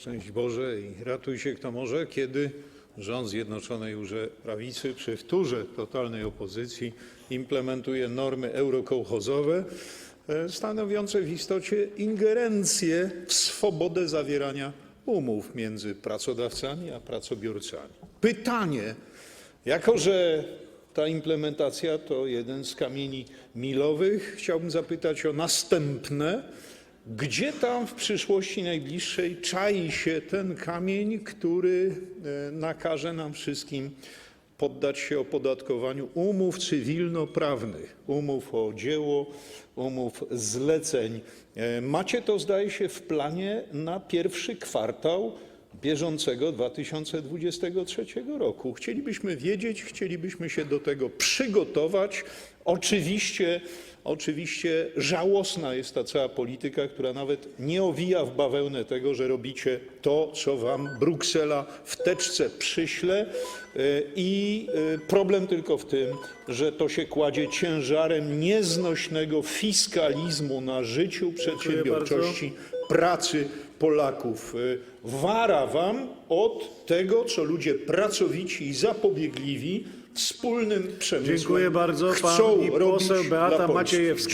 Szczęść Boże i ratuj się kto może, kiedy rząd Zjednoczonej już Prawicy przy wtórze totalnej opozycji implementuje normy eurokołchozowe e, stanowiące w istocie ingerencję w swobodę zawierania umów między pracodawcami a pracobiorcami. Pytanie, jako że ta implementacja to jeden z kamieni milowych, chciałbym zapytać o następne. Gdzie tam w przyszłości najbliższej czai się ten kamień, który e, nakaże nam wszystkim poddać się opodatkowaniu umów cywilnoprawnych, umów o dzieło, umów zleceń? E, Macie to, zdaje się, w planie na pierwszy kwartał bieżącego 2023 roku. Chcielibyśmy wiedzieć, chcielibyśmy się do tego przygotować. Oczywiście, oczywiście żałosna jest ta cała polityka, która nawet nie owija w bawełnę tego, że robicie to, co wam Bruksela w teczce przyśle. Y, I y, problem tylko w tym, że to się kładzie ciężarem nieznośnego fiskalizmu na życiu przedsiębiorczości, pracy Polaków. Y, Wara wam od tego, co ludzie pracowici i zapobiegliwi wspólnym przemysłem Dziękuję bardzo. Pani poseł Beata. Maciejewska.